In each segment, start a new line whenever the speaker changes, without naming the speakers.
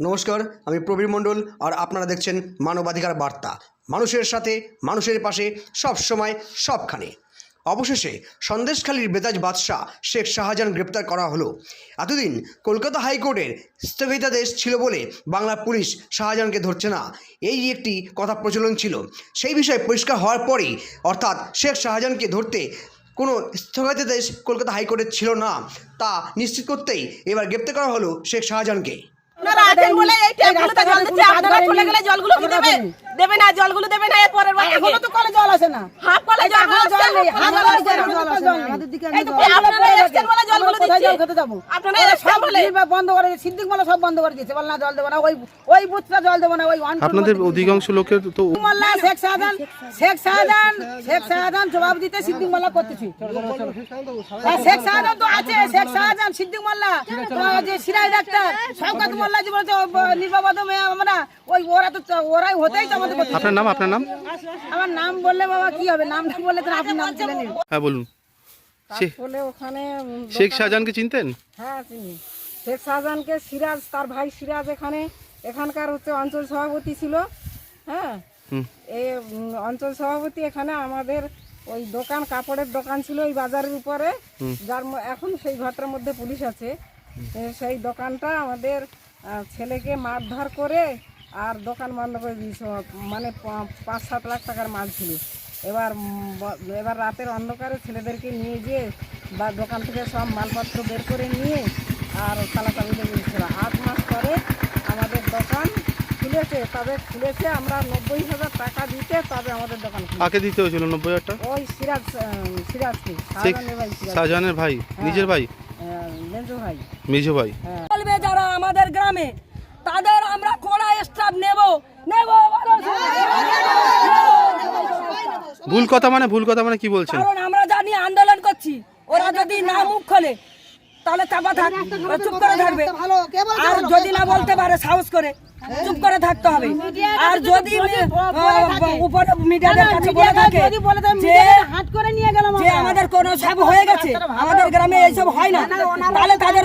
নমস্কার, আমি প্রবীর মণ্ডল আর আপনারা দেখছেন মানবাধিকার বার্তা। মানুষের সাথে, মানুষের পাশে সব সময় সবখানে। অবশেষে সন্দেশখালীর বেতাজ বাদশাহ শেখ শাহজাহান গ্রেপ্তার করা হলো। এতদিন কলকাতা হাইকোর্টের স্থগিতাদেশ ছিল বলে বাংলা পুলিশ শাহজাহানকে ধরছে না। এই একটি কথা প্রচলন ছিল। সেই বিষয়ে পরিষ্কার হওয়ার পরেই অর্থাৎ শেখ শাহজাহানকে ধরতে কোনো স্থগিতাদেশ কলকাতা হাইকোর্টের ছিল না। তা নিশ্চিত করতেই এবার গ্রেপ্তার করা হলো শেখ শাহজাহানকে।
আপনারা আছেন বলে এই ট্যাপগুলোতে জল দিচ্ছে আপনারা চলে গেলে জলগুলো কি দেবে? দেবে না জলগুলো দেবে
এখনও তো কলে জল আসে না।
হাফ কলে জল
জল নেই।
হাফ কলে জল
এখনও
আসছে।
আমাদের দিকে
এই তো আপনারা
পড়ে
এসছেন
গেছে।
বলে জলগুলো
আমরা কোথায়
দিচ্ছি।
জল খেতে যাব?
আপনারা
সব
বলে।
বন্ধ করে সিদ্দিক মোল্লা সব বন্ধ করে দিয়েছে। বল না জল দেবো না। ওই ওই বুথটা জল দেবো না। ওই
আপনাদের অধিকাংশ লোকের তো
মোল্লা শেখ শাহজাহান শেখ শেখ জবাব দিতে সিদ্দিক মোল্লা করতেছি। শেখ শাহজাহান তো আছে। শেখ শাহজাহান সিদ্দিক মোল্লা তো যে সিরাজ ডাক্তার শওকত মোল্লা যে বলছে নির্বাবাদ আমরা। ওই ওরা তো ওরাই হতেই তো আমাদের
আপনার নাম আপনার নাম?
আমার নাম বললে বাবা কি হবে? নামটা বললে তো আপনি নাম তুলে নিন
হ্যাঁ বলুন।
বলে ওখানে
শেখ শাহজাহানকে চিনতেন?
হ্যাঁ চিনি। শেখ শাহজাহানকে সিরাজ তার ভাই সিরাজ এখানে এখানকার হচ্ছে অঞ্চল সভাপতি ছিল হ্যাঁ। এই অঞ্চল সভাপতি এখানে আমাদের ওই দোকান কাপড়ের দোকান ছিল ওই বাজারের উপরে। যার এখন সেই ঘরটার মধ্যে পুলিশ আছে। সেই দোকানটা আমাদের ছেলেকে মারধর করে আর দোকান বন্ধ করে দিয়েছে। মানে পাঁচ সাত লাখ টাকার মাল ছিল। এবার এবার রাতের অন্ধকারে ছেলেদেরকে নিয়ে গিয়ে বা দোকান থেকে সব মালপত্র বের করে নিয়ে আর তালা চাবি লেগে দিয়েছিল। আট মাস পরে আমাদের দোকান খুলেছে। তবে খুলেছে আমরা নব্বই হাজার টাকা দিতে তবে আমাদের দোকান
কাকে দিতে হয়েছিল নব্বই হাজার টাকা?
ওই সিরাজ সিরাজকে। শাহজাহানের ভাই সিরাজ
শাহজাহানের ভাই নিজের ভাই?
আহ, মেজো ভাই।
মেজো ভাই।
বলবে যারা আমাদের গ্রামে তাদের আমরা কোড়া স্টাফ নেব। নেব
ভুল কথা মানে ভুল কথা মানে কি বলছেন?
কারণ আমরা জানি আন্দোলন করছি ওরা যদি না মুখ খোলে তাহলে চাপা থাক চুপ করে থাকবে। আর যদি না বলতে পারে সাহস করে চুপ করে থাকতে হবে। আর যদি উপরে মিডিয়াদের কাছে বলে থাকে যে
হাট করে নিয়ে গেলাম
যে আমাদের কোনো সব হয়ে গেছে আমাদের গ্রামে এইসব হয় না। তাহলে তাদের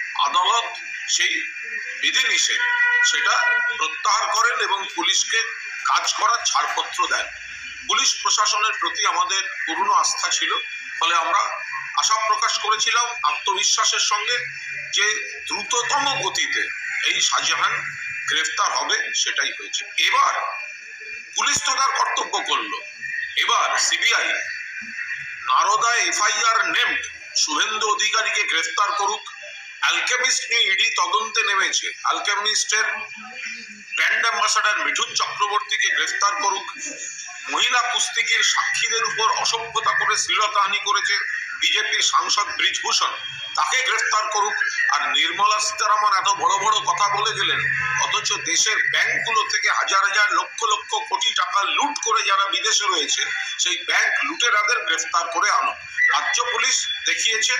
আদালত সেই বিধিনিষেধ সেটা প্রত্যাহার করেন এবং পুলিশকে কাজ করার ছাড়পত্র দেন। পুলিশ প্রশাসনের প্রতি আমাদের পূর্ণ আস্থা ছিল, ফলে আমরা আশা প্রকাশ করেছিলাম আত্মবিশ্বাসের সঙ্গে যে দ্রুততম গতিতে এই শাহজাহান গ্রেফতার হবে সেটাই হয়েছে। এবার পুলিশ তো তার কর্তব্য করল। এবার CBI, Narada FIR named Suvendu অধিকারীকে গ্রেফতার করুক অ্যালকেমিস্ট নিয়ে ইডি তদন্তে নেমেছে। অ্যালকেমিস্টের ব্র্যান্ড অ্যাম্বাসাডার মিঠুন চক্রবর্তীকে গ্রেফতার করুক। মহিলা কুস্তিগির সাক্ষীদের উপর অসভ্যতা করে শ্লীলতাহানি করেছে বিজেপির সাংসদ ব্রিজভূষণ। তাকে গ্রেফতার করুক। আর নির্মলা সীতারামন এত বড় বড় কথা বলে গেলেন অথচ দেশের ব্যাংকগুলো থেকে হাজার হাজার লক্ষ লক্ষ কোটি টাকা লুট করে যারা বিদেশে রয়েছে, সেই ব্যাংক লুটেরাদের গ্রেফতার করে আনো। রাজ্য পুলিশ দেখিয়েছে,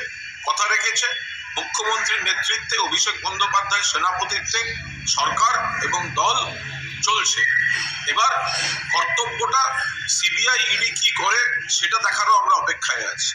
কথা রেখেছে মুখ্যমন্ত্রীর নেতৃত্বে অভিষেক বন্দ্যোপাধ্যায় সেনাপতিত্বে সরকার এবং দল চলছে। এবার কর্তব্যটা সিবিআই ইডি কি করে, সেটা দেখারও আমরা অপেক্ষায় আছি।